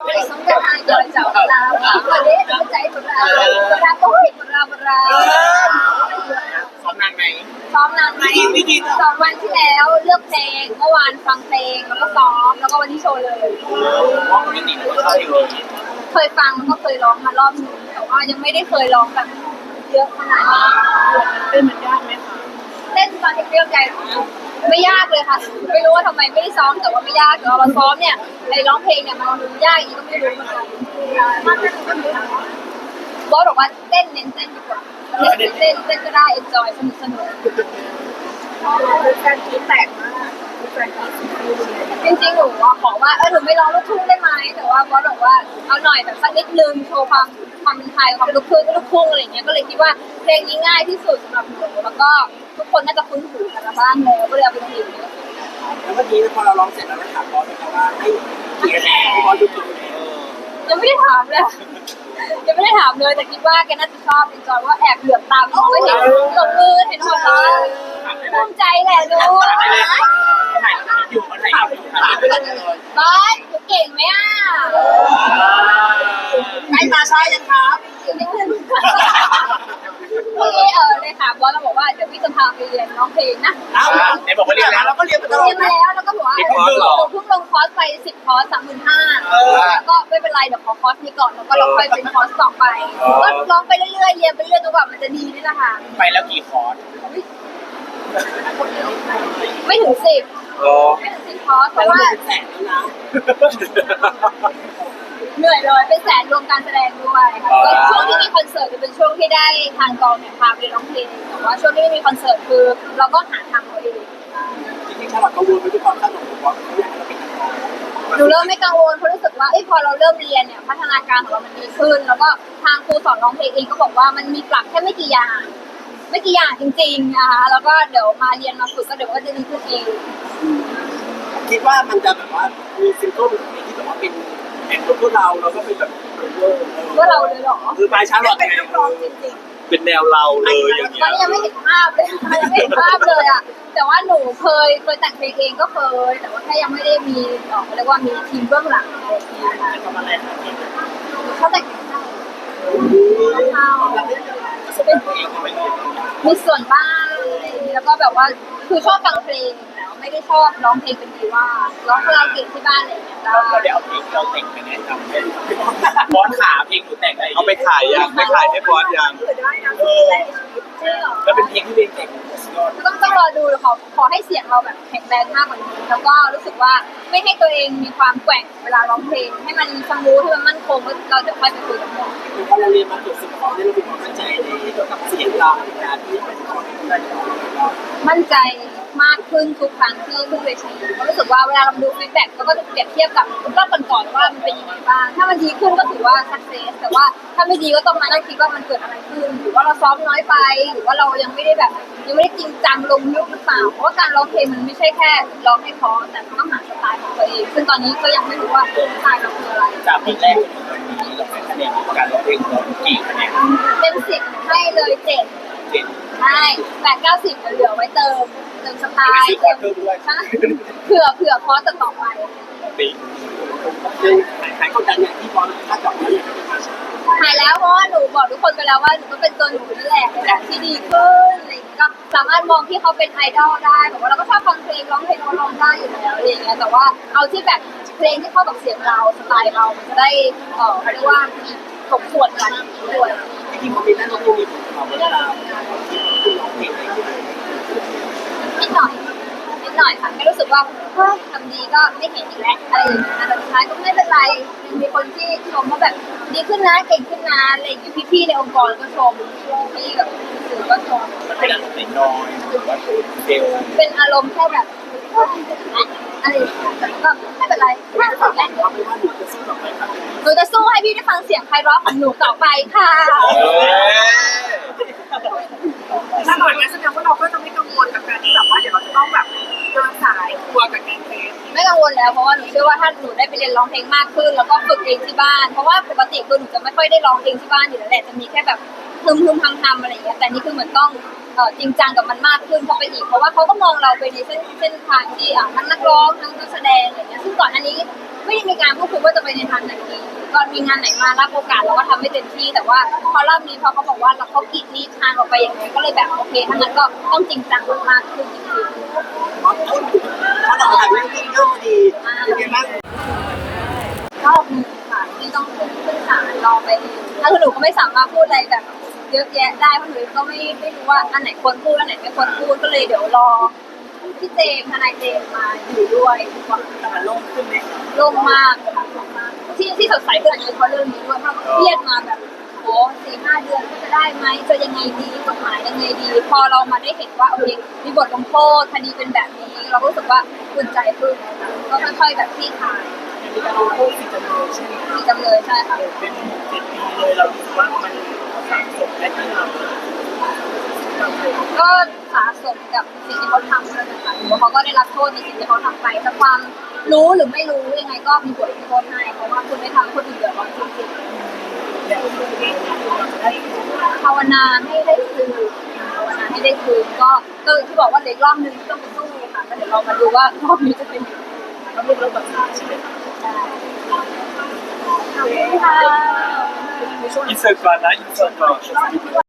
sống cái hai giờ chậu là mà đế nó chạy một là một ra tối một ra một ra ซ้อมนานไหมซ้อมนานไหมสองวันที่แล้วเลือกเพลงเมื่อวานฟังเพลงแล้วก็ซ้อมแล้วก็วันที่โชว์เลยเพราะปกติเราชอบเพลงเคยฟังแล้วก็เคยร้องมารอบนึงแต่ว่ายังไม่ได้เคยร้องแบบเยอะขนาดนี้เป็นมันยากไหมคะเต้นตอนที่เรียกใจ ไม่ยากเลยค่ะ ไม่รู้ว่าทำไมไม่ได้ซ้อมแต่ว่าไม่ยากแต่ว่าเราซ้อมเนี่ยในร้องเพลงเนี่ยมันยากอย่างนี้ก็ไม่รู้เหมือนกันบอสบอกว่าเต้นเน้นเต้นดีกว่าเต้นเต้นเต้นก็ได้ enjoy สนุกสนุกแฟนคิดแตกมากแฟนคิดจริงๆหนูอะขอว่าเออหนูไม่ร้องลูกทุ่งได้ไหมแต่ว่าบอสบอกว่าเอาหน่อยแบบสักนิดนึงโชว์ความความเป็นไทยความลูกทุ่งลูกทุ่งอะไรอย่างเงี้ยก็เลยคิดว่าเพลงนี้ง่ายที่สุดสำหรับหนูแล้วก็ ทุกคนน่าจะคุ้นหูกันมาบ้างแล้วก็เลยเอาไปเพลงนี้แล้วเมื่อกี้พอเราร้องเสร็จแล้วเราถามบอสนะคะว่าให้กี่คะแนนให้บอสดูกี่คะแนนยังไม่ได้ถามเลยยังไม่ได้ถามเลยแต่คิดว่าแกน่าจะชอบเป็นจอยว่าแอบเหลือบตามองก็เห็นตบมือเห็นหัวเราะภูมิใจแหละลูถ่ายอยู่มันถ่ายอยู่ถ่ายไปเลยบอสหนูเก่งไหมอะใกล้มาใช้ายังครับ เก่งนิดนึงเมื่อกี้เออเลยถามบอสเราบอกว่าเดี๋ยวพี่จะพาไปเรียนร้องเพลงนะเอ้าไหนบอกว่าเรียนแล้วเราก็เรียนมาตลอเรีดยนมานะ แล้วแล้วก็บอกว่าหนูเพิ่งลงคอร์สไปสิบคอร์สสามหมื่นห้าแล้วก็ไม่เป็นไรเดี๋ยวขอคอร์สนี้ก่อนแล้วก็เราค่อยเป็นคอร์สต่อไปก็ร้องไปเรื่อยๆเรียนไปเรื่อยจนกว่ามันจะดีนี่แหละค่ะ ไปแล้วกี่คอร์สไม่ถึงสิบอ๋อไม่ถึงสิบคอร์สเพแต่ราะเราว่า เป็นแสนแล้วนะเหนื่อยเลยเป็นแสนรวมการแสดงด้วยก็ช่วงที่มีคอนเสิร์ตจะเป็นช่วงที่ได้ทางกองเนี่ยพาไปร้องเพลงแต่ว่าช่วงที่ไม่มีคอนเสิร์ตคือ เราก็หาทางเราเองจริงๆถ้าเรากังวลไปด้วยความคาดหวังของบอสเขาอยากให้เราเป็นนักร้องหนูเริ่มไม่กังวลเพราะรู้สึกว่าเอ้ยพอเราเริ่มเรียนเนี่ยพัฒนาการของเรามันดีขึ้น แล้วก็ทางครูสอนร้องเพลงเองก็บอกว่ามันมีปรับแค่ไม่กี่อย่างไม่กี่อย่างจริงๆนะคะแล้วก็เดี๋ยวมาเรียนมาฝึกก็เดี๋ยวก็จะดีขึ้นเองคิดว่ามันจะแบบว่ามีซิงเกิลเพลงที่แบบว่าเป็น แอนพวกเราเราก็เป็นแบบเวอร์ว่าเราเลยเหรอคือปลายชาร์ลอตเป็นไงนักร้องจริงเป็นแนวเราเลยอย่างตอเงี้นยนี้ยังไม่เห็นภาพเลยยังไม่เห็นภาพเลยอะ แต่ว่าหนูเคยเคยแต่งเพลงเองก็เคย แต่ว่าแค่ยังไม่ได้มีเอ่อเขาเรียกว่ามีทีมเบื้องหลังอะไรอย่างเงี้ยค่ะทำอะไรครับเขาแต่งเพลงได้เขาเราได้ประสบการณ์ตัวเองไปเรียนมีส่วนบ้างอะไรอย่างเงี้ยแล้วก็แบบว่า คือชอบฟังเพลงแต่ว่าไม่ได้ชอบร้องเพลงเป็นดีว่าร้องคาราโอเกะที่บ้านอะไรอย่างเงี้ยได้เราได้เอาเพลงเราแต่งไปแนะนำให้บอสขาเพลงหนูแต่งอะไรเอาไปขายยังไปขายให้บอสยังๆเกิดได้นะเป็นแรงในชีวิตใช่เหรอแล้วเป็นเพลงที่เพลงแต่งสุดยอดต้องต้องรอดูขอขอให้เสียงเราแบบแข็งแรงมากกว่านี้แล้วก็รู้สึกว่าไม่ให้ตัวเองมีความแกว่งเวลาร้องเพลง ให้มันสมูทให้มันมั่นคงแล้วเราจะค่อยไปคุยกับหมอพอเราเรียนมาเกือบสิบคอร์สเนี่ยเรามีความมั่นใจในเสียงเราในการที่เป็นคอร์สได้ร้องมั่นใจมากขึ้นทุกครั้งที่ขึ้นเวทีเพราะรู้สึกว่าเวลาเราดูฟีดแบ็กเราก็จะเปรียบเทียบกับรอบก่อนๆว่ามันเป็นยังไงบ้าง ถ้ามันดีขึ้นก็ถือว่าสักเซสแต่ว่าถ้าไม่ดีก็ต้องมานั่งคิดว่ามันเกิดอะไรขึ้น หรือว่าเราซ้อมน้อยไป หรือว่าเรายังไม่ได้แบบ ยังไม่ได้จริงจังลงลึกหรือเปล่า เพราะว่าการร้องเพลงมันไม่ใช่แค่ร้องให้เพอแต่มันต้องหาสไตล์ของตัวเองซึ่งตอนนี้ก็ยังไม่รู้ว่าสไตล์เราคืออะไรจากวันแรกจนถึงวันนี้เราเป็นคะแนนการร้องเพลงของเรากี่คะแนนเต็มสิบให้เลยเจ็ดเจ็ด ใช่แปดเก้าสิบเหลือไว้เติมเติมสไตล์ซื้อคอร์สเพิ่มด้วยใช่เผื่อเผื่อคอร์สต่อไปปียังหายกดดันอย่างที่บอลคาดหวังไว้อยากจะเป็นมาช้าหายแล้วเพราะว่าหนูบอกทุกคนไปแล้วว่าหนูก็เป็นตัวหนูนี่แหละในแบบที่ดีขึ้น ก็สามารถมองที่เขาเป็นไอดอลได้แบบว่าเราก็ชอบฟังเพลงร้องเพลงร้องได้อยู่แล้วอะไรอย่างเงี้ยแต่ว่าเอาที่แบบเพลงที่เข้ากับเสียงเราสไตล์เรามันจะได้เออเขาเรียกว่าสมส่วนกันด้วยจริงๆพอมีนั่นเราก็มีผลต่อเวลาที่คุณร้องเพลงอะไรอย่างเงี้ยนิดหน่อยนิดหน่อยค่ะไม่รู้สึกว่าเฮ้ยทำดีก็ไม่เห็นอีกแล้วอะไรอย่างเงี้ยแต่สุดท้ายก็ไม่เป็นไรยังมีคนที่ชมว่าแบบดีขึ้นนะเก่งขึ้นนะอะไรอย่างเงี้ยพี่ๆในองค์กรก็ชมพี่กับสื่อก็ชมมันเป็นอะไรน้อยหรือว่า เบลเป็นอารมณ์แค่แบบเออดีขึ้นนะอะไรอย่างเงี้ยแต่ก็ไม่เป็นไรไม่เป็นไรว่าไม่ว่าหนูจะสู้ต่อไปครับหนูจะสู้ให้พี่ได้ฟังเสียงไพเราะของหนูต่อไปค่ะถ้าหน่อยงั้นแสดงว่าเราก็จะไม่กังวลกับการที่แบบว่าเดี๋ยวเราจะต้องแบบเดินสายทัวร์กับการเทสไม่กังวลแล้วเพราะว่าหนูเชื่อว่าถ้าหนูได้ไปเรียนร้องเพลงมากขึ้น แล้วก็ฝึกเองที่บ้าน เพราะว่าปกติคือหนูจะไม่ค่อยได้ร้องเพลงที่บ้านอยู่แล้วแหละจะมีแค่แบบพึมพึมทำทำอะไรอย่างเงี้ยแต่นี่คือเหมือนต้องเอ่อ จริงจังกับมันมากขึ้นเข้าไปอีก เพราะว่าเขาก็มองเราไปในเส้นเส้นทางที่อะทั้งนักร้องทั้งนักแสดงอะไรอย่างเงี้ยซึ่งก่อนอันนี้ไม่ได้มีการพูดคุยว่าจะไปในทางไหนดีมีงานไหนมารับโอกาสเราก็ทำให้เต็มที่ แต่ว่าพอรอบนี้พอเขาบอกว่าเราเขากีดนี่ทางเราไปอย่างไรก็เลยแบบโอเคทั้างนั้นก็ต้องจริงจังมากๆขึ้นจริงเพราะเพราะเราถ่ายเรื่องนี้เรื่องพอดีเป็นไงบ้างๆรอบหนึงค่ะที่ต้องขึ้นขึ้นศาลรอไปแล้วคือหนูก็ไม่สามารถพูดอะไรแบบ เยอะแยะได้เพราะหนูก็ไม่ไม่รู้ว่าอันไหนควรพูดอันไหนไม่ควรพูดก็เลยเดี๋ยวรอพี่เจมส์ทนายเจมส์มาอยู่ด้วยดีกว่าแต่มันโล่งขึ้นไหมโล่งมากค่ะโล่งมากที่ที่สดใสขึ้นอาจจะเป็นเพราะเรื่องนี้ด้วยเพราะเราเครียดมาแบบโอ้สี่ห้าเดือนก็จะได้ไหมจะยังไงดีกฎหมายยังไงดี พอเรามาได้เห็นว่าโอเคมีบทลงโทษคดีเป็นแบบนี้ เราก็รู้สึกว่าอุ่นใจขึ้นก็ค่อยๆแบบที่คลาย มีการลงโทษสิจำเลยใช่ไหมมีจำเลยใช่ค่ะ เป็นเจ็ดปีเลยเราคิดว่ามันสะสมได้ที่เราก็สะสมกับสิ่งที่เขาทำด้วยนะคะหรือว่าเขาก็ได้รับโทษในสิ่งที่เขาทำไปแต่ความรู้หรือไม่รู้ยังไงก็มีบทลงโทษให้เพราะว่าคุณไม่ทำให้คนอื่นเดือดร้อนจริงๆอย่างที่เภาวนาให้ได้คืนภาวนาให้ได้คืนก็ก็ที่บอกว่าเหล็กรอบนึงต้องไปสู้ค่ะก็เดี๋ยวเรามาดูว่ารอบนี้จะเป็นยังไง เราเรียกเราแบ